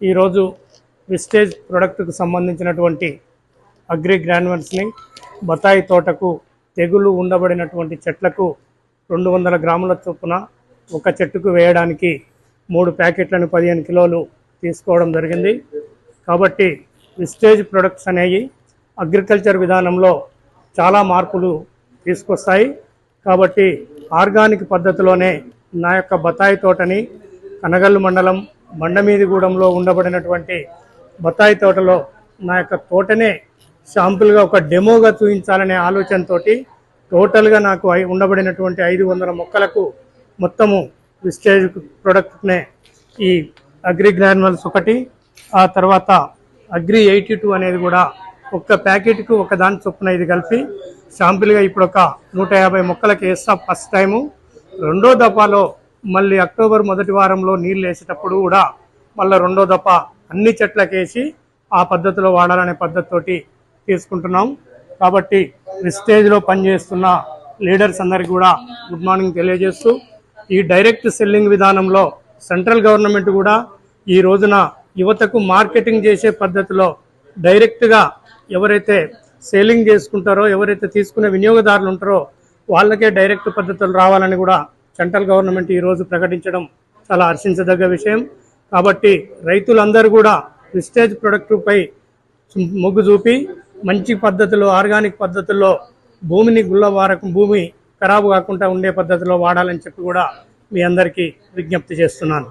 ఈరోజు విస్టేజ్ ప్రొడక్ట్కు సంబంధించినటువంటి అగ్రి గ్రాన్యువల్స్ని బత్తాయి తోటకు తెగులు ఉండబడినటువంటి చెట్లకు రెండు వందల గ్రాముల చొప్పున ఒక చెట్టుకు వేయడానికి మూడు ప్యాకెట్లను పదిహేను కిలోలు తీసుకోవడం జరిగింది. కాబట్టి విస్టేజ్ ప్రొడక్ట్స్ అనేవి అగ్రికల్చర్ విధానంలో చాలా మార్పులు తీసుకొస్తాయి. కాబట్టి ఆర్గానిక్ పద్ధతిలోనే నా యొక్క బత్తాయి తోటని కనగల్లు మండలం మండమీదిగూడెంలో ఉండబడినటువంటి బత్తాయి తోటలో నా యొక్క తోటనే శాంపుల్గా ఒక డెమోగా చూపించాలనే ఆలోచనతోటి టోటల్గా నాకు ఐ- ఉండబడినటువంటి ఐదు వందల మొక్కలకు మొత్తము విస్టేజ్ ప్రొడక్ట్నే ఈ అగ్రి గ్రాన్యువల్స్ ఒకటి ఆ తర్వాత అగ్రి ఎయిటీ టూ అనేది కూడా ఒక్క ప్యాకెట్కు ఒక దాని చొప్పున ఇది కలిపి శాంపుల్గా ఇప్పుడు ఒక నూట యాభై మొక్కలకి వేస్తా ఫస్ట్ టైము. రెండో దఫాలో మళ్ళీ అక్టోబర్ మొదటి వారంలో నీళ్ళు వేసేటప్పుడు కూడా మళ్ళీ రెండో దఫ అన్ని చెట్లకేసి ఆ పద్ధతిలో వాడాలనే పద్ధతితోటి తీసుకుంటున్నాం. కాబట్టి విస్టేజ్లో పనిచేస్తున్న లీడర్స్ అందరికీ కూడా గుడ్ మార్నింగ్ తెలియజేస్తూ ఈ డైరెక్ట్ సెల్లింగ్ విధానంలో సెంట్రల్ గవర్నమెంట్ కూడా ఈ రోజున యువతకు మార్కెటింగ్ చేసే పద్ధతిలో డైరెక్ట్గా ఎవరైతే సేలింగ్ చేసుకుంటారో ఎవరైతే తీసుకునే వినియోగదారులు ఉంటారో వాళ్ళకే డైరెక్ట్ పద్ధతులు రావాలని కూడా సెంట్రల్ గవర్నమెంట్ ఈరోజు ప్రకటించడం చాలా హర్షించదగ్గ విషయం. కాబట్టి రైతులందరూ కూడా విస్టేజ్ ప్రొడక్టుపై మొగ్గు చూపి మంచి పద్ధతిలో ఆర్గానిక్ పద్ధతుల్లో భూమిని గుల్లవారకు భూమి ఖరాబు కాకుండా ఉండే పద్ధతిలో వాడాలని చెప్పి కూడా మీ అందరికీ విజ్ఞప్తి చేస్తున్నాను.